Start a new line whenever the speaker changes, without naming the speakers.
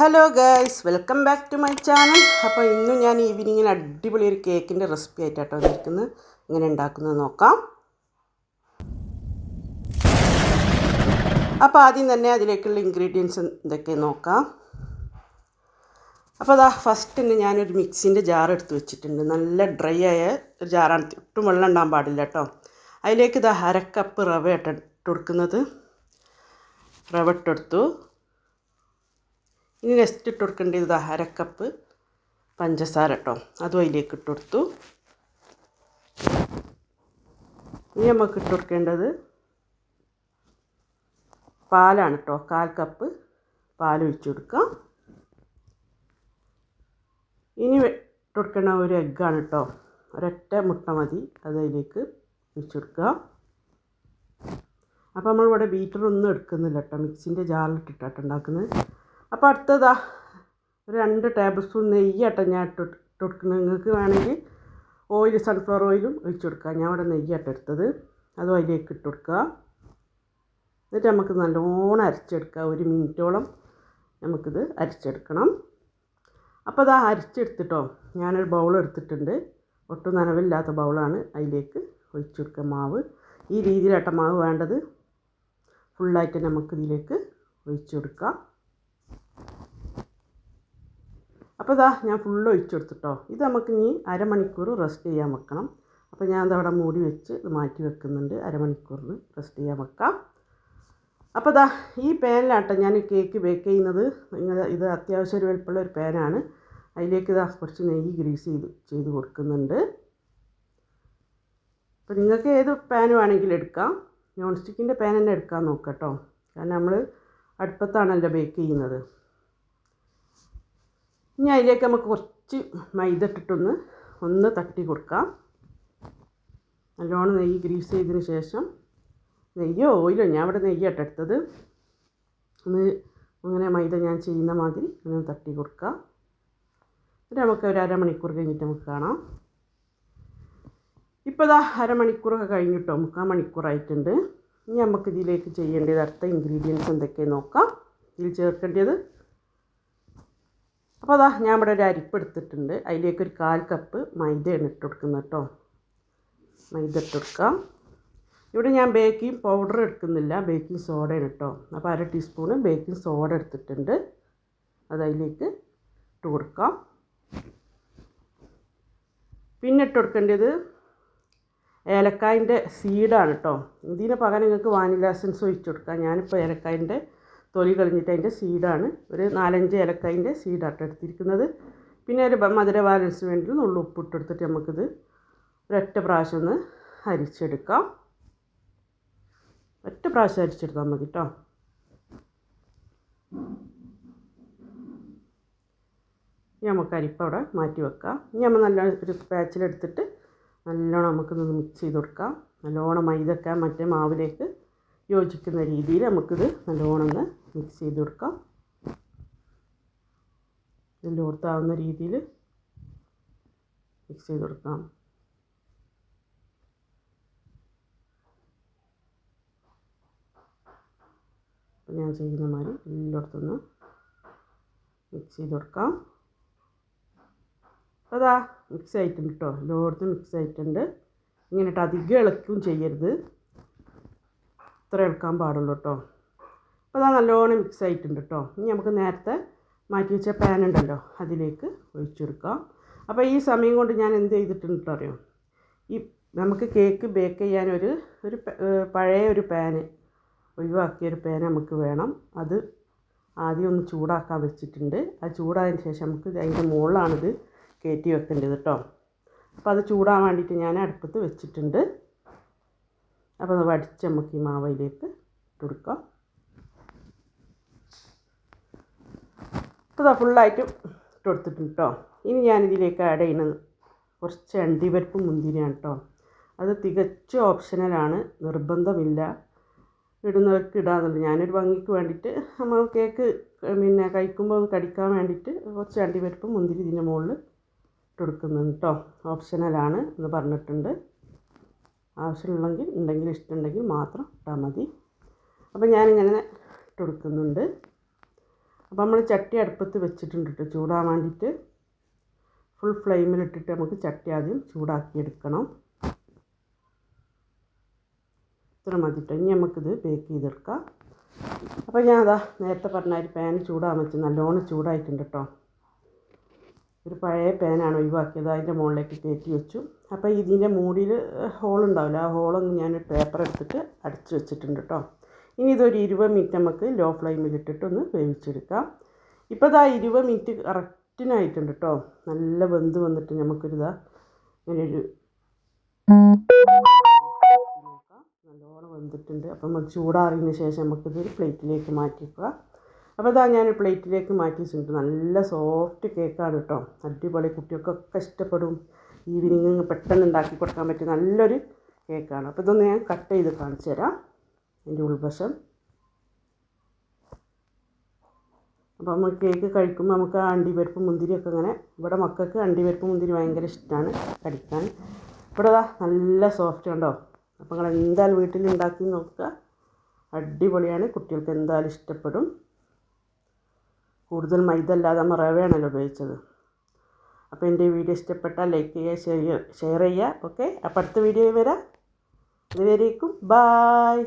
Hello guys welcome back to my channel അപ്പോൾ ഇന്ന് ഞാൻ ഈവനിങ്ങിന് അടിപൊളി ഒരു കേക്കിന്റെ റെസിപ്പി ആയിട്ടാട്ടോ വന്നിരിക്കുന്നത്. ഇങ്ങനെ ഉണ്ടാക്കുന്നത് നോക്കാം. അപ്പോൾ ആദ്യം തന്നെ അതിലേക്കുള്ള ഇൻഗ്രീഡിയൻസ് എന്തൊക്കെ നോക്കാം. അപ്പോൾ അതാ ഫസ്റ്റ് തന്നെ ഞാനൊരു മിക്സിന്റെ ജാർ എടുത്ത് വെച്ചിട്ടുണ്ട്. നല്ല ഡ്രൈ ആയ ഒരു ജാറാണ് ഒട്ടും വെള്ളം ഉണ്ടാകാൻ പാടില്ല കേട്ടോ അതിലേക്ക് ഇതാ അരക്കപ്പ് റവ ഇട്ട് കൊടുക്കുന്നത്. റവ ഇട്ടെടുത്തു ഇനി നെക്സ്റ്റ് ഇട്ട് കൊടുക്കേണ്ടത് ഇതാ അരക്കപ്പ് പഞ്ചസാര കേട്ടോ അതും അതിലേക്ക് ഇട്ട് കൊടുത്തു. ഇനി നമുക്ക് ഇട്ട് കൊടുക്കേണ്ടത് പാലാണ് കേട്ടോ കാൽ കപ്പ് പാൽ ഒഴിച്ച് കൊടുക്കാം. ഇനി ഇട്ട് കൊടുക്കേണ്ട ഒരു എഗ്ഗാണ് കേട്ടോ ഒരൊറ്റ മുട്ട മതി. അത് അതിലേക്ക് ഒഴിച്ച് കൊടുക്കാം അപ്പോൾ നമ്മളിവിടെ ബീറ്ററൊന്നും എടുക്കുന്നില്ല കേട്ടോ മിക്സിന്റെ ജാറിലിട്ടിട്ടാണ് ഉണ്ടാക്കുന്നത്. അപ്പോൾ അടുത്തതാ രണ്ട് ടേബിൾ സ്പൂൺ നെയ്യാട്ടം ഞാൻ ഇട്ട് കൊടുക്കുന്നത് നിങ്ങൾക്ക് വേണമെങ്കിൽ ഓയിൽ സൺഫ്ലവർ ഓയിലും ഒഴിച്ചു കൊടുക്കുക ഞാൻ ഇവിടെ നെയ്യാട്ടം എടുത്തത്. അതും അതിലേക്ക് ഇട്ട് കൊടുക്കുക. എന്നിട്ട് നമുക്ക് നല്ലോണം അരച്ചെടുക്കുക ഒരു മിനിറ്റോളം നമുക്കിത് അരച്ചെടുക്കണം. അപ്പോൾ അത് അരച്ചെടുത്തിട്ടോ ഞാനൊരു ബൗൾ എടുത്തിട്ടുണ്ട്. ഒട്ടും നനവില്ലാത്ത ബൗളാണ് അതിലേക്ക് ഒഴിച്ചു കൊടുക്കുക മാവ്. ഈ രീതിയിലട്ട മാവ് വേണ്ടത്. ഫുള്ളായിട്ട് നമുക്കിതിലേക്ക് ഒഴിച്ചു കൊടുക്കാം. അപ്പോൾ ഇതാ ഞാൻ ഫുള്ള് ഒഴിച്ചു കൊടുത്തിട്ടോ. ഇത് നമുക്ക് ഇനി അരമണിക്കൂർ റെസ്റ്റ് ചെയ്യാൻ വെക്കണം. അപ്പോൾ ഞാൻ അതവിടെ മൂടി വെച്ച് ഇത് മാറ്റി വെക്കുന്നുണ്ട്. അരമണിക്കൂറിന് റെസ്റ്റ് ചെയ്യാൻ വെക്കാം. അപ്പോൾ ഇതാ ഈ പാനിലാട്ടോ ഞാൻ കേക്ക് ബേക്ക് ചെയ്യുന്നത്. ഇത് അത്യാവശ്യം ഒരു വലുപ്പമുള്ള ഒരു പാനാണ്. അതിലേക്ക് ഇതാ കുറച്ച് നെയ്യ് ഗ്രീസ് ചെയ്ത് ചെയ്ത് കൊടുക്കുന്നുണ്ട്. അപ്പോൾ നിങ്ങൾക്ക് ഏത് പാൻ വേണമെങ്കിലും എടുക്കാം. നോൺ സ്റ്റിക്കിന്റെ പാൻ തന്നെ എടുക്കാൻ നോക്കാം കേട്ടോ. കാരണം നമ്മൾ അടുപ്പത്താണല്ലോ ബേക്ക് ചെയ്യുന്നത്. ഇനി അതിലേക്ക് നമുക്ക് കുറച്ച് മൈദ ഇട്ടിട്ടൊന്ന് ഒന്ന് തട്ടി കൊടുക്കാം. നല്ലോണം നെയ്യ് ഗ്രീസ് ചെയ്തതിന് ശേഷം നെയ്യോ ഓയിലോ ഞാൻ ഇവിടെ നെയ്യാട്ടോ എടുത്തത്. ഒന്ന് അങ്ങനെ മൈദ ഞാൻ ചെയ്യുന്ന മാതിരി ഒന്ന് തട്ടി കൊടുക്കാം. എന്നിട്ട് നമുക്ക് ഒരു അരമണിക്കൂർ കഴിഞ്ഞിട്ട് നമുക്ക് കാണാം. ഇപ്പോൾ ഇതാ അരമണിക്കൂറൊക്കെ കഴിഞ്ഞിട്ടോ മുക്കാൽ മണിക്കൂറായിട്ടുണ്ട്. ഇനി നമുക്ക് ഇതിലേക്ക് ചെയ്യേണ്ടത് അടുത്ത ഇൻഗ്രീഡിയൻസ് എന്തൊക്കെയാണ് നോക്കാം. ഇതിൽ ചേർക്കേണ്ടത് അപ്പോൾ അതാ ഞാൻ ഇവിടെ ഒരു അരിപ്പ് എടുത്തിട്ടുണ്ട്. അതിലേക്ക് ഒരു കാൽ കപ്പ് മൈദയാണ് ഇട്ട് കൊടുക്കുന്നത് കേട്ടോ. മൈദ ഇട്ട് കൊടുക്കാം. ഇവിടെ ഞാൻ ബേക്കിംഗ് പൗഡർ എടുക്കുന്നില്ല. ബേക്കിംഗ് സോഡയാണ് കേട്ടോ. അപ്പോൾ അര ടീസ്പൂണ് ബേക്കിംഗ് സോഡ എടുത്തിട്ടുണ്ട്. അത് അതിലേക്ക് ഇട്ട് കൊടുക്കാം. പിന്നെ ഇട്ട് കൊടുക്കേണ്ടത് ഏലക്കായന്റെ സീഡാണ് കേട്ടോ. ഇതിന് പകരം നിങ്ങൾക്ക് വാനില എസൻസ് ഒഴിച്ചു കൊടുക്കാം. ഞാനിപ്പോൾ ഏലക്കായന്റെ തൊലി കളഞ്ഞിട്ട് അതിന്റെ സീഡാണ്. ഒരു നാലഞ്ച് ഏലക്കായന്റെ സീഡാട്ട് എടുത്തിരിക്കുന്നത്. പിന്നെ ഒരു മധുര ബാലൻസിന് വേണ്ടി നുള്ളു ഉപ്പിട്ട് എടുത്തിട്ട് നമുക്കിത് ഒരൊറ്റ പ്രാവശ്യം ഒന്ന് അരിച്ചെടുക്കാം. ഒറ്റ പ്രാവശ്യം അരിച്ചെടുത്താൽ മതി കേട്ടോ ഇനി നമുക്ക് അരിപ്പ് അവിടെ മാറ്റി വെക്കാം. ഇനി നമ്മൾ നല്ല ഒരു പാച്ചിലെടുത്തിട്ട് നല്ലോണം നമുക്കിതൊന്ന് മിക്സ് ചെയ്ത് കൊടുക്കാം. നല്ലോണം മൈദക്ക മറ്റേ മാവിലേക്ക് യോജിക്കുന്ന രീതിയിൽ നമുക്കിത് നല്ലോണം ഒന്ന് മിക്സ് ചെയ്ത് കൊടുക്കാം. ഇതിലോർത്താവുന്ന രീതിയിൽ മിക്സ് ചെയ്ത് കൊടുക്കാം. ഞാൻ ചെയ്യുന്ന മാതിരി എല്ലായിടത്തുനിന്ന് മിക്സ് ചെയ്ത് കൊടുക്കാം. അതാ മിക്സ് ആയിട്ടുണ്ട് കേട്ടോ എല്ലായിടത്തും മിക്സ് ആയിട്ടുണ്ട് ഇങ്ങനെ ഇട്ട് അധികം ഇളക്കും ചെയ്യരുത്. ഇത്ര എടുക്കാൻ പാടുള്ളൂ കേട്ടോ അപ്പോൾ അത് നല്ലോണം മിക്സ് ആയിട്ടുണ്ട് കേട്ടോ ഇനി നമുക്ക് നേരത്തെ മാറ്റി വെച്ച പാൻ ഉണ്ടല്ലോ അതിലേക്ക് ഒഴിച്ചെടുക്കാം. അപ്പോൾ ഈ സമയം കൊണ്ട് ഞാൻ എന്ത് ചെയ്തിട്ടുണ്ട് അറിയോ? ഈ നമുക്ക് കേക്ക് ബേക്ക് ചെയ്യാൻ ഒരു ഒരു പഴയ ഒരു പാന് ഒഴിവാക്കിയ ഒരു പാൻ നമുക്ക് വേണം. അത് ആദ്യം ഒന്ന് ചൂടാക്കാൻ വെച്ചിട്ടുണ്ട്. ആ ചൂടായതിന് ശേഷം നമുക്ക് അതിന്റെ മുകളിലാണിത് കയറ്റി വെക്കേണ്ടത് കേട്ടോ അപ്പോൾ അത് ചൂടാൻ വേണ്ടിയിട്ട് ഞാൻ അടുപ്പത്ത് വെച്ചിട്ടുണ്ട്. അപ്പോൾ അത് വടിച്ച് നമുക്ക് ഈ മാവയിലേക്ക് ഇട്ട് കൊടുക്കാം. അപ്പോൾ ഫുള്ളായിട്ട് ഇട്ട് കൊടുത്തിട്ടുണ്ട് കേട്ടോ ഇനി ഞാനിതിലേക്ക് ആഡ് ചെയ്യുന്നത് കുറച്ച് അണ്ടിപരിപ്പ് മുന്തിരിയാണ് കേട്ടോ അത് തികച്ചും ഓപ്ഷണലാണ് നിർബന്ധമില്ല. ഇടുന്നവർക്ക് ഇടാന്നുള്ളൂ ഞാനൊരു ഭംഗിക്ക് വേണ്ടിയിട്ട് നമ്മൾ കേക്ക് പിന്നെ കഴിക്കുമ്പോൾ കടിക്കാൻ വേണ്ടിയിട്ട് കുറച്ച് അണ്ടിപരിപ്പ് മുന്തിരി ഇതിന്റെ മുകളിൽ ഇട്ട് കൊടുക്കുന്നുണ്ട് കേട്ടോ ഓപ്ഷണലാണ് എന്ന് പറഞ്ഞിട്ടുണ്ട്. ആവശ്യമുണ്ടെങ്കിൽ ഉണ്ടെങ്കിൽ ഇഷ്ടമുണ്ടെങ്കിൽ മാത്രം ഇട്ടാൽ മതി. അപ്പോൾ ഞാനിങ്ങനെ ഇട്ട് കൊടുക്കുന്നുണ്ട് അപ്പോൾ നമ്മൾ ചട്ടി അടുപ്പത്ത് വെച്ചിട്ടുണ്ട് കേട്ടോ ചൂടാൻ വേണ്ടിയിട്ട്. ഫുൾ ഫ്ലെയിമിലിട്ടിട്ട് നമുക്ക് ചട്ടി ആദ്യം ചൂടാക്കിയെടുക്കണം ഇത്ര മതി കേട്ടോ. ഇനി നമുക്കിത് ബേക്ക് ചെയ്തെടുക്കാം. അപ്പോൾ ഞാൻ അതാ നേരത്തെ പറഞ്ഞ ഒരു പാൻ ചൂടാൻ വെച്ച് നല്ലോണം ചൂടായിട്ടുണ്ട് കേട്ടോ. ഒരു പഴയ പാനാണ് ഒഴിവാക്കിയത്. അതിന്റെ മുകളിലേക്ക് കയറ്റി വെച്ചു. അപ്പോൾ ഇതിന്റെ മൂടിയിൽ ഹോൾ ഉണ്ടാവില്ല. ആ ഹോളൊന്ന് ഞാൻ പേപ്പർ എടുത്തിട്ട് അടച്ചു വെച്ചിട്ടുണ്ട് കേട്ടോ. ഇനി ഇതൊരു ഇരുപത് മിനിറ്റ് നമുക്ക് ലോ ഫ്ലെയിമിൽ ഒന്ന് വേവിച്ചെടുക്കാം. ഇപ്പോൾ ഇതാ ഇരുപത് മിനിറ്റ് കറക്റ്റിനായിട്ടുണ്ട് കേട്ടോ. നല്ല വെന്ത് വന്നിട്ട് നമുക്കൊരിതാ ഇങ്ങനെ ഒരു നോക്കാം. നല്ലോണം വെന്തിട്ടുണ്ട്. അപ്പം നമുക്ക് ചൂടാറിയതിന് ശേഷം നമുക്കിതൊരു പ്ലേറ്റിലേക്ക് മാറ്റി വെക്കുക. അപ്പോൾ ഇതാ ഞാൻ പ്ലേറ്റിലേക്ക് മാറ്റി വെച്ചിട്ടുണ്ട് നല്ല സോഫ്റ്റ് കേക്കാണ് കേട്ടോ. അടിപൊളി കുട്ടികൾക്കൊക്കെ ഇഷ്ടപ്പെടും. ഈവനിങ് പെട്ടെന്ന് ഉണ്ടാക്കി കൊടുക്കാൻ പറ്റിയ നല്ലൊരു കേക്കാണ്. അപ്പോൾ ഇതൊന്ന് ഞാൻ കട്ട് ചെയ്ത് കാണിച്ചു തരാം. എന്റെ ഉൾവശം. അപ്പോൾ നമ്മൾ കേക്ക് കഴിക്കുമ്പോൾ നമുക്ക് ആ അണ്ടിപരിപ്പ് മുന്തിരിയൊക്കെ ഇങ്ങനെ ഇവിടെ മക്കൾക്ക് അണ്ടിപരിപ്പ് മുന്തിരി ഭയങ്കര ഇഷ്ടമാണ് കടിക്കാൻ. ഇവിടെ അതാ നല്ല സോഫ്റ്റ് ഉണ്ടോ അപ്പോൾ നിങ്ങൾ എന്തായാലും വീട്ടിൽ ഉണ്ടാക്കി നോക്കുക. അടിപൊളിയാണ്. കുട്ടികൾക്ക് എന്തായാലും ഇഷ്ടപ്പെടും. കൂടുതൽ മൈദ അല്ലാതെ നമ്മൾ റവയാണല്ലോ ഉപയോഗിച്ചത്. അപ്പോൾ എന്റെ വീഡിയോ ഇഷ്ടപ്പെട്ടാൽ ലൈക്ക് ചെയ്യുക ഷെയർ ഷെയർ ചെയ്യുക. ഓക്കെ. അപ്പോൾ അടുത്ത വീഡിയോ വരാം. ഇതുവരേക്കും ബായ്